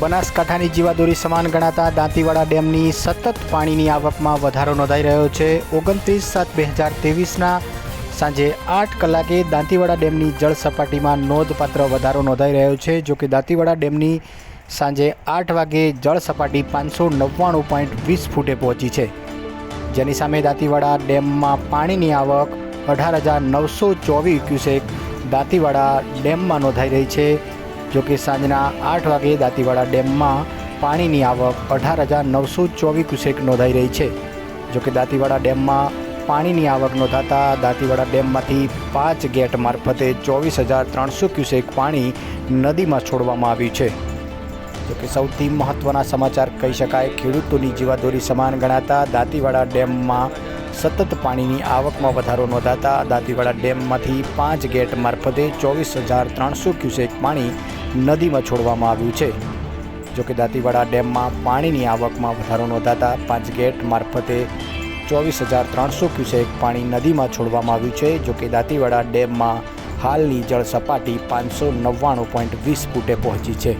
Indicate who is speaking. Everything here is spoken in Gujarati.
Speaker 1: બનાસકાંઠાની જીવાદોરી સમાન ગણાતા દાંતીવાડા ડેમની સતત પાણીની આવકમાં વધારો નોંધાઈ રહ્યો છે. ઓગણત્રીસ સાત બે હજાર ત્રેવીસના સાંજે આઠ કલાકે દાંતીવાડા ડેમની જળ સપાટીમાં નોંધપાત્ર વધારો નોંધાઈ રહ્યો છે. જો કે દાંતીવાડા ડેમની સાંજે આઠ વાગે જળ સપાટી પાંચસો નવ્વાણું પોઈન્ટ વીસ ફૂટે પહોંચી છે. જેની સામે દાંતીવાડા ડેમમાં પાણીની આવક અઢાર હજાર નવસો ચોવીસ ક્યુસેક દાંતીવાડા ડેમમાં નોંધાઈ રહી છે, જો કે સાંજના આઠ વાગે દાંતીવાડા ડેમમાં પાણીની આવક અઢાર હજાર નવસો ચોવીસ ક્યુસેક નોંધાઈ રહી છે. જો કે દાંતીવાડા ડેમમાં પાણીની આવક નોંધાતા દાંતીવાડા ડેમમાંથી પાંચ ગેટ મારફતે ચોવીસ હજાર ત્રણસો ક્યુસેક પાણી નદીમાં છોડવામાં આવ્યું છે. જોકે સૌથી મહત્ત્વના સમાચાર કહી શકાય, ખેડૂતોની જીવાદોરી સમાન ગણાતા દાંતીવાડા ડેમમાં સતત પાણીની આવકમાં વધારો નોંધાતા દાંતીવાડા ડેમમાંથી પાંચ ગેટ મારફતે ચોવીસ હજાર ત્રણસો ક્યુસેક પાણી નદીમાં છોડવામાં આવ્યું છે. જોકે દાંતીવાડા ડેમમાં પાણીની આવકમાં વધારો નોંધાતા પાંચ ગેટ મારફતે ચોવીસ હજાર ત્રણસો ક્યુસેક પાણી નદીમાં છોડવામાં આવ્યું છે. જોકે દાંતીવાડા ડેમમાં હાલની જળ સપાટી પાંચસો નવ્વાણું પોઈન્ટ વીસ ફૂટે પહોંચી છે.